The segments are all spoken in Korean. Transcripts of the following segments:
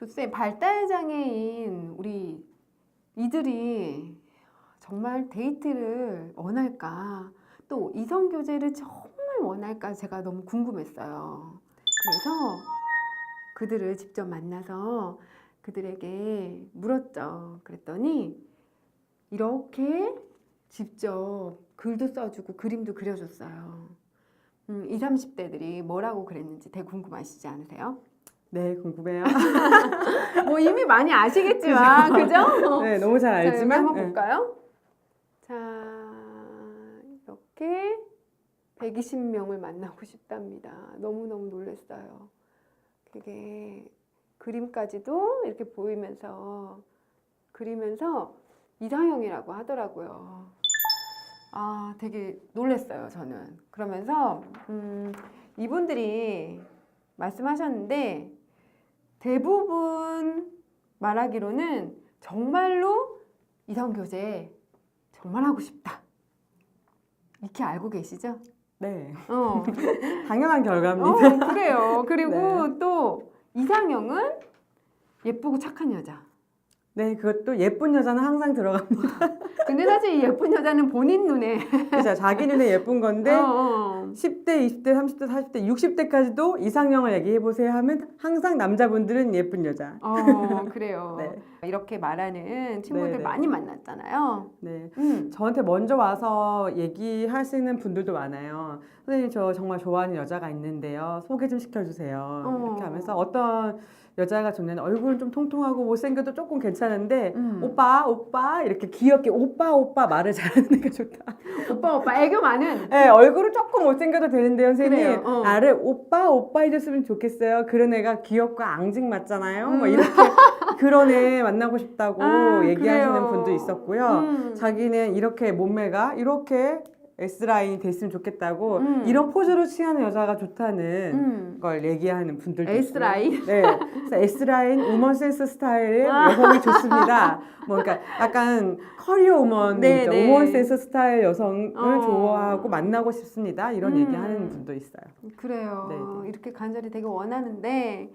조쌤 발달 장애인 우리 이들이 정말 데이트를 원할까? 또 이성 교제를 정말 원할까? 제가 너무 궁금했어요. 그래서 그들을 직접 만나서 그들에게 물었죠. 그랬더니 이렇게 직접 글도 써주고 그림도 그려줬어요. 음, 20, 30대들이 뭐라고 그랬는지 되게 궁금하시지 않으세요? 네, 궁금해요. 뭐 이미 많이 아시겠지만, 그죠? 네, 너무 잘 자, 여기 알지만. 한번 네. 볼까요? 자, 이렇게 120명을 만나고 싶답니다. 너무너무 놀랐어요. 그게 그림까지도 이렇게 보이면서 그리면서 이상형이라고 하더라고요. 아, 되게 놀랐어요, 저는. 그러면서 음, 이분들이 말씀하셨는데 대부분 말하기로는 정말로 이성 교제 정말 하고 싶다. 이렇게 알고 계시죠? 네, 어, 당연한 결과입니다. 어 그래요. 그리고 네. 또 이상형은 예쁘고 착한 여자. 네, 그것도 예쁜 여자는 항상 들어갑니다. 근데 사실 이 예쁜 여자는 본인 눈에 그죠? 자기 눈에 예쁜 건데 어, 어. 10대, 20대, 30대, 40대, 60대까지도 이상형을 얘기해 보세요 하면 항상 남자분들은 예쁜 여자. 어, 그래요. 네. 이렇게 말하는 친구들 네, 네. 많이 만났잖아요. 네. 음. 저한테 먼저 와서 얘기하시는 분들도 많아요. 선생님 저 정말 좋아하는 여자가 있는데요. 소개 좀 시켜주세요. 어. 이렇게 하면서 어떤 여자가 좋냐면 얼굴은 좀 통통하고 못생겨도 조금 괜찮은데 음. 오빠 오빠 이렇게 귀엽게 오빠 오빠 말을 잘하는 애가 좋다. 오빠 오빠 애교 많은 네, 얼굴은 조금 못생겨도 되는데요, 선생님. 그래요, 어. 나를 오빠 오빠 해줬으면 좋겠어요. 그런 애가 귀엽고 앙증 맞잖아요. 뭐 음. 이렇게 그런 애 만나고 싶다고 아, 얘기하시는 그래요. 분도 있었고요. 음. 자기는 이렇게 몸매가 이렇게 S 라인이 됐으면 좋겠다고 음. 이런 포즈로 취하는 여자가 좋다는 음. 걸 얘기하는 분들도 S 있고요. 라인? 네, 그래서 S 라인 우먼 센스 스타일의 아. 여성이 좋습니다. 뭐 그러니까 약간 커리어 우먼, 네, 네. 우먼 센스 스타일 여성을 어. 좋아하고 만나고 싶습니다. 이런 음. 얘기하는 분도 있어요. 그래요. 네, 네. 이렇게 간절히 되게 원하는데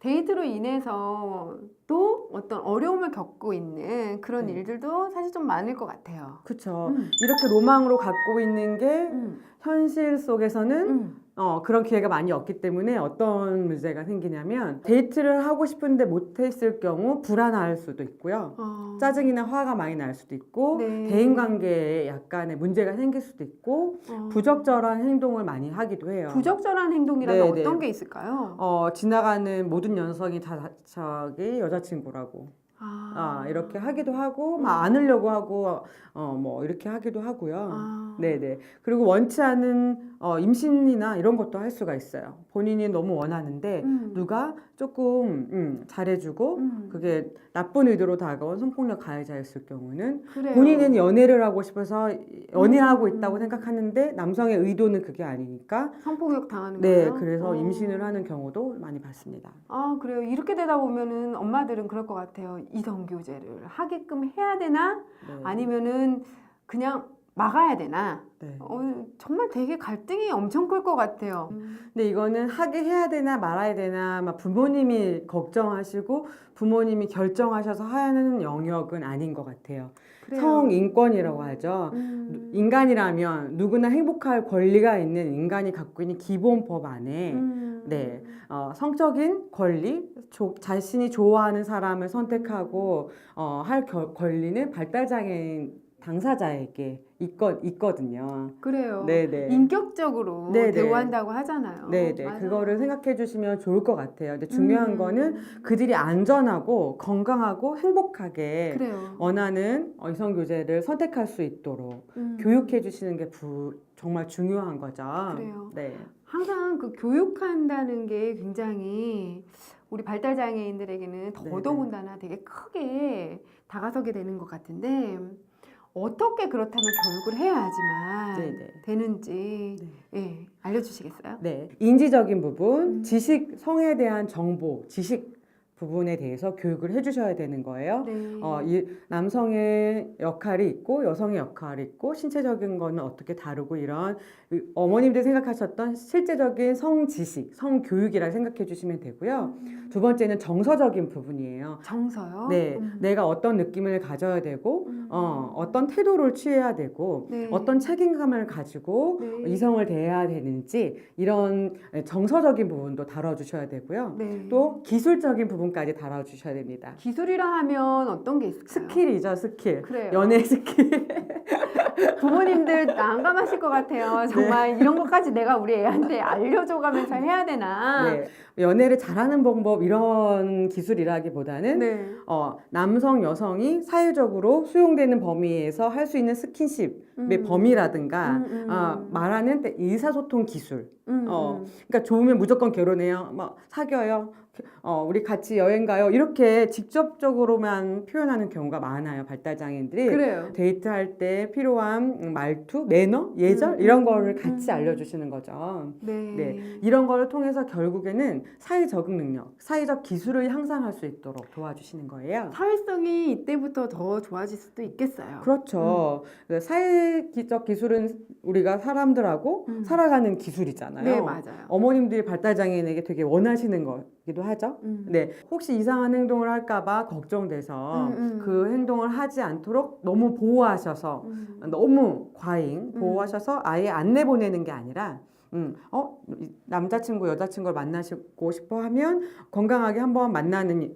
데이트로 인해서 또 어떤 어려움을 겪고 있는 그런 네. 일들도 사실 좀 많을 것 같아요. 그렇죠. 음. 이렇게 로망으로 갖고 있는 게 음. 현실 속에서는 음. 어, 그런 기회가 많이 없기 때문에 어떤 문제가 생기냐면 데이트를 하고 싶은데 못했을 경우 불안할 수도 있고요. 어. 짜증이나 화가 많이 날 수도 있고 네. 대인 관계에 약간의 문제가 생길 수도 있고 어. 부적절한 행동을 많이 하기도 해요. 부적절한 행동이라면 네, 어떤 네. 게 있을까요? 어, 지나가는 모든 녀석이 다 자기 여자친구라고 아, 아, 이렇게 하기도 하고 막 안으려고 하고 어, 뭐 이렇게 하기도 하고요. 아. 네네. 그리고 원치 않은 어, 임신이나 이런 것도 할 수가 있어요. 본인이 너무 원하는데 음. 누가 조금 음, 잘해주고 음. 그게 나쁜 의도로 다가온 성폭력 가해자였을 경우는 그래요. 본인은 연애를 하고 싶어서 연애하고 음. 있다고 생각하는데 남성의 의도는 그게 아니니까 성폭력 당하는 네 거예요? 그래서 어. 임신을 하는 경우도 많이 봤습니다. 아 그래요. 이렇게 되다 보면은 엄마들은 그럴 것 같아요. 이성 교제를 하게끔 해야 되나? 네. 아니면은 그냥 막아야 되나? 네. 어, 정말 되게 갈등이 엄청 클 것 같아요. 근데 이거는 하게 해야 되나 말아야 되나 막 부모님이 걱정하시고 부모님이 결정하셔서 하는 영역은 아닌 것 같아요. 그래요. 성인권이라고 하죠. 음. 인간이라면 누구나 행복할 권리가 있는 인간이 갖고 있는 기본법 안에 음. 네. 어, 성적인 권리, 조- 자신이 좋아하는 사람을 선택하고 어, 할 결- 권리는 발달장애인 당사자에게 있거, 있거든요. 그래요. 네네. 인격적으로 네네. 대우한다고 하잖아요. 네네. 맞아요. 그거를 생각해 주시면 좋을 것 같아요. 근데 중요한 음. 거는 그들이 안전하고 건강하고 행복하게 그래요. 원하는 어, 이성교제를 선택할 수 있도록 음. 교육해 주시는 게 부, 정말 중요한 거죠. 그래요. 네. 항상 그 교육한다는 게 굉장히 우리 발달 장애인들에게는. 더더군다나 되게 크게 다가서게 되는 것 같은데 어떻게 그렇다면 교육을 해야지만 네네. 되는지 네. 예, 알려주시겠어요? 네. 인지적인 부분, 음. 지식, 성에 대한 정보, 지식 부분에 대해서 교육을 해주셔야 되는 거예요. 네. 어, 이 남성의 역할이 있고 여성의 역할이 있고 신체적인 거는 어떻게 다루고 이런 이 어머님들 생각하셨던 실제적인 성 지식, 성 교육이라 생각해 주시면 되고요. 음. 두 번째는 정서적인 부분이에요. 정서요? 네, 음. 내가 어떤 느낌을 가져야 되고 음. 어, 어떤 태도를 취해야 되고 네. 어떤 책임감을 가지고 네. 이성을 대해야 되는지 이런 정서적인 부분도 다뤄주셔야 되고요. 네. 또 기술적인 부분까지 다뤄주셔야 됩니다. 기술이라 하면 어떤 게 있을까요? 스킬이죠, 스킬. 그래요. 연애 스킬. 부모님들 난감하실 것 같아요. 정말 이런 것까지 내가 우리 애한테 알려줘가면서 해야 되나? 네. 연애를 잘하는 방법 이런 기술이라기보다는 네. 어, 남성, 여성이 사회적으로 수용되는 범위에서 할 수 있는 스킨십의 음. 범위라든가 음, 음. 어, 말하는 때 의사소통 기술. 음, 어, 음. 그러니까 좋으면 무조건 결혼해요. 막 사귀어요. 어, 우리 같이 여행 가요. 이렇게 직접적으로만 표현하는 경우가 많아요. 발달 장애인들이. 그래요. 데이트할 때 필요한 말투, 매너, 예절 음, 이런 음, 거를 음, 같이 음. 알려주시는 거죠. 네. 네. 이런 거를 통해서 결국에는 사회 적응 능력, 사회적 기술을 향상할 수 있도록 도와주시는 거예요. 사회성이 이때부터 더 좋아질 수도 있겠어요. 그렇죠. 그 사회적 기술은 우리가 사람들하고 음. 살아가는 기술이잖아요. 네, 맞아요. 어머님들이 발달 장애인에게 되게 원하시는 거 기도 하죠. 음. 네, 혹시 이상한 행동을 할까봐 걱정돼서 음, 음. 그 행동을 하지 않도록 너무 보호하셔서 음. 너무 과잉 음. 보호하셔서 아예 안 내보내는 게 아니라 음, 어 이- 남자친구 여자친구를 만나시고 싶어 하면 건강하게 한번 만나는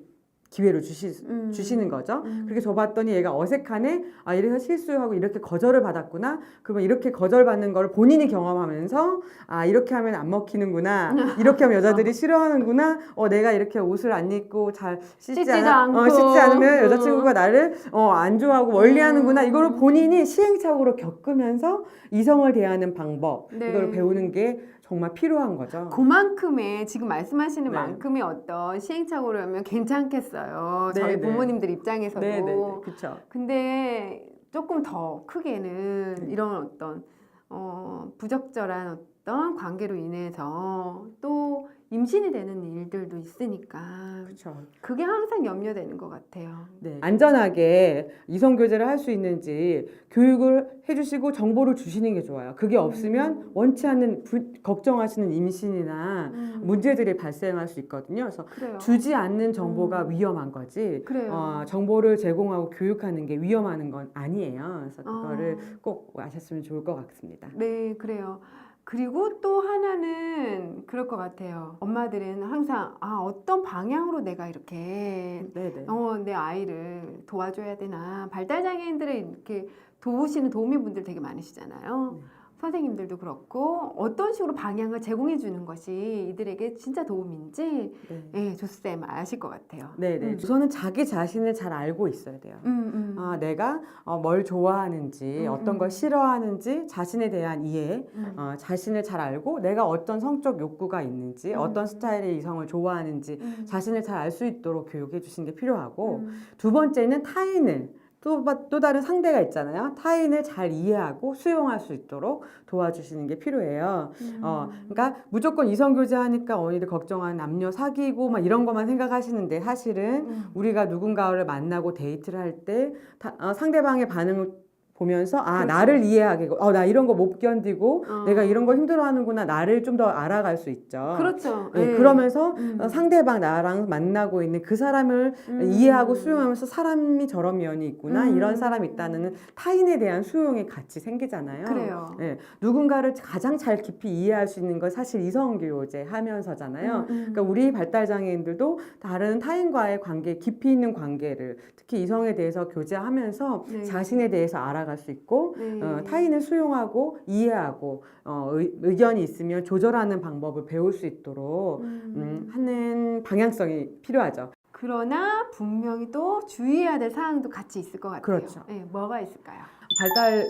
기회를 주시, 음. 주시는 거죠. 음. 그렇게 줘봤더니 얘가 어색하네. 아 이래서 실수하고 이렇게 거절을 받았구나. 그러면 이렇게 거절받는 걸 본인이 경험하면서 아 이렇게 하면 안 먹히는구나. 이렇게 하면 여자들이 싫어하는구나. 어 내가 이렇게 옷을 안 입고 잘 씻지, 씻지도 않아, 어, 않고. 씻지 않으면 음. 여자친구가 나를 어, 안 좋아하고 멀리하는구나. 음. 이거를 본인이 시행착오로 겪으면서 이성을 대하는 방법 네. 이걸 배우는 게 정말 필요한 거죠. 그만큼의 지금 말씀하시는 네. 만큼의 어떤 시행착오라면 괜찮겠어요. 네, 저희 네. 부모님들 입장에서도. 네네 그렇죠. 근데 조금 더 크게는 네. 이런 어떤 어, 부적절한 어떤 관계로 인해서 또 임신이 되는 일들도 있으니까 그렇죠. 그게 항상 염려되는 것 같아요. 네. 안전하게 이성 교제를 할 수 있는지 교육을 해주시고 정보를 주시는 게 좋아요. 그게 없으면 원치 않는 불- 걱정하시는 임신이나 음, 문제들이 발생할 수 있거든요. 그래서 그래요. 주지 않는 정보가 음. 위험한 거지. 그래요. 어, 정보를 제공하고 교육하는 게 위험한 건 아니에요. 그래서 그거를 어. 꼭 아셨으면 좋을 것 같습니다. 네, 그래요. 그리고 또 하나는 그럴 것 같아요. 엄마들은 항상 아 어떤 방향으로 내가 이렇게 네네. 어, 내 아이를 도와줘야 되나 발달 장애인들을 이렇게 도우시는 도우미분들 되게 많으시잖아요. 네. 선생님들도 그렇고 어떤 식으로 방향을 제공해 주는 것이 이들에게 진짜 도움인지 네. 예, 조쌤 아실 것 같아요. 네네. 음. 우선은 자기 자신을 잘 알고 있어야 돼요. 음, 음. 아, 내가 어, 뭘 좋아하는지, 음, 어떤 음. 걸 싫어하는지, 자신에 대한 이해, 음. 어, 자신을 잘 알고 내가 어떤 성적 욕구가 있는지, 음. 어떤 스타일의 이성을 좋아하는지 음. 자신을 잘 알 수 있도록 교육해 주시는 게 필요하고 음. 두 번째는 타인을 또, 바- 또 다른 상대가 있잖아요. 타인을 잘 이해하고 수용할 수 있도록 도와주시는 게 필요해요. 어, 그러니까 무조건 이성 교제 하니까 어머니들 걱정하는 남녀 사귀고 막 이런 것만 생각하시는데 사실은 음. 우리가 누군가를 만나고 데이트를 할때 어, 상대방의 반응을 보면서 아 그렇죠. 나를 이해하게 어나 이런 거 못 견디고 어. 내가 이런 거 힘들어하는구나 나를 좀 더 알아갈 수 있죠. 그렇죠. 네, 예. 그러면서 음. 어, 상대방 나랑 만나고 있는 그 사람을 음. 이해하고 수용하면서 사람이 저런 면이 있구나 음. 이런 사람이 있다는 타인에 대한 수용이 같이 생기잖아요. 그래요. 네, 누군가를 가장 잘 깊이 이해할 수 있는 건 사실 이성교제 하면서잖아요. 음, 음. 그러니까 우리 발달 장애인들도 다른 타인과의 관계, 깊이 있는 관계를 특히 이성에 대해서 교제하면서 네. 자신에 대해서 알아 갈 수 있고 네. 어, 타인을 수용하고 이해하고 어, 의, 의견이 있으면 조절하는 방법을 배울 수 있도록 음. 음, 하는 방향성이 필요하죠. 그러나 분명히 또 주의해야 될 사항도 같이 있을 것 같아요. 그렇죠. 네, 뭐가 있을까요? 발달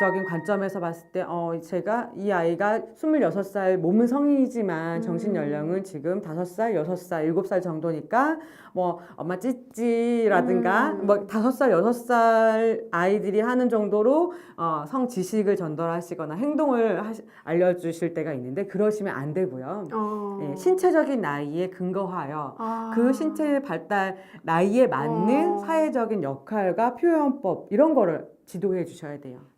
적인 관점에서 봤을 때, 어, 제가 이 아이가 26살, 몸은 성인이지만 정신 음. 연령은 지금 5살, 6살, 7살 정도니까, 뭐, 엄마 찌찌라든가, 음. 뭐, 5살, 6살 아이들이 하는 정도로 어, 성 지식을 전달하시거나 행동을 하시, 알려주실 때가 있는데, 그러시면 안 되고요. 어. 예, 신체적인 나이에 근거하여 아. 그 신체 발달 나이에 맞는 어. 사회적인 역할과 표현법 이런 거를 지도해 주셔야 돼요.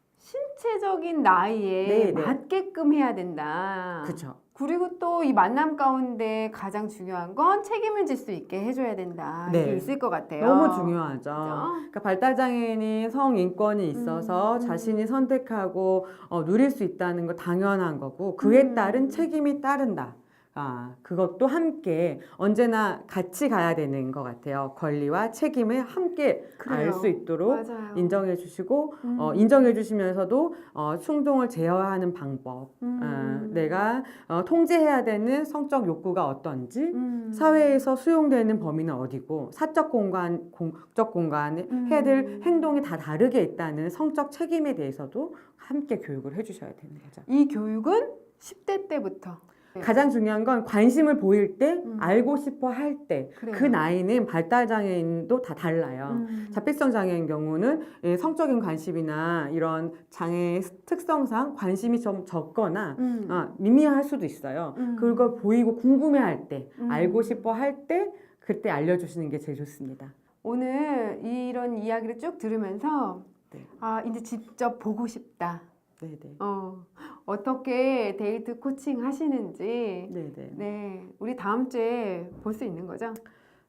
신체적인 나이에 네, 네. 맞게끔 해야 된다. 그렇죠. 그리고 또 이 만남 가운데 가장 중요한 건 책임을 질 수 있게 해줘야 된다. 네. 이게 있을 것 같아요. 너무 중요하죠. 그죠? 그러니까 발달 장애인이 성 인권이 있어서 음, 음. 자신이 선택하고 어, 누릴 수 있다는 거 당연한 거고 그에 음. 따른 책임이 따른다. 아, 그것도 함께 언제나 같이 가야 되는 것 같아요. 권리와 책임을 함께 알. 수 있도록 맞아요. 인정해 주시고 음. 어, 인정해 주시면서도 어, 충동을 제어하는 방법, 음. 어, 내가 어, 통제해야 되는 성적 욕구가 어떤지, 음. 사회에서 수용되는 범위는 어디고, 사적 공간, 공적 공간에 음. 해야 될 행동이 다 다르게 있다는 성적 책임에 대해서도 함께 교육을 해주셔야 되는 거죠. 이 교육은 10대 때부터. 가장 중요한 건 관심을 보일 때, 음. 알고 싶어 할 때, 그래요. 그 나이는 발달 장애인도 다 달라요. 음. 자폐성 장애인 경우는 예, 성적인 관심이나 이런 장애의 특성상 관심이 좀 적거나 음. 아, 미미할 수도 있어요. 음. 그걸 보이고 궁금해할 때, 음. 알고 싶어 할 때, 그때 알려주시는 게 제일 좋습니다. 오늘 이런 이야기를 쭉 들으면서 네. 아 이제 직접 보고 싶다. 네네. 어, 어떻게 데이트 코칭 하시는지 네네. 네 우리 다음 주에 볼 수 있는 거죠?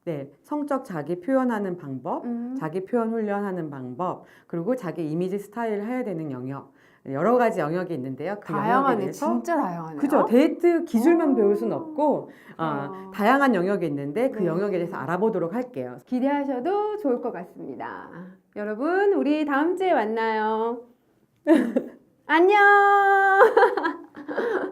네. 성적 자기 표현하는 방법, 음. 자기 표현 훈련하는 방법, 그리고 자기 이미지 스타일을 해야 되는 영역. 여러 가지 영역이 있는데요. 그 영역에 다양하네, 대해서 진짜 다양하네요. 그죠. 데이트 기술만 오. 배울 수는 없고, 어, 어. 다양한 영역이 있는데 그 네. 영역에 대해서 알아보도록 할게요. 기대하셔도 좋을 것 같습니다. 여러분, 우리 다음 주에 만나요. 안녕!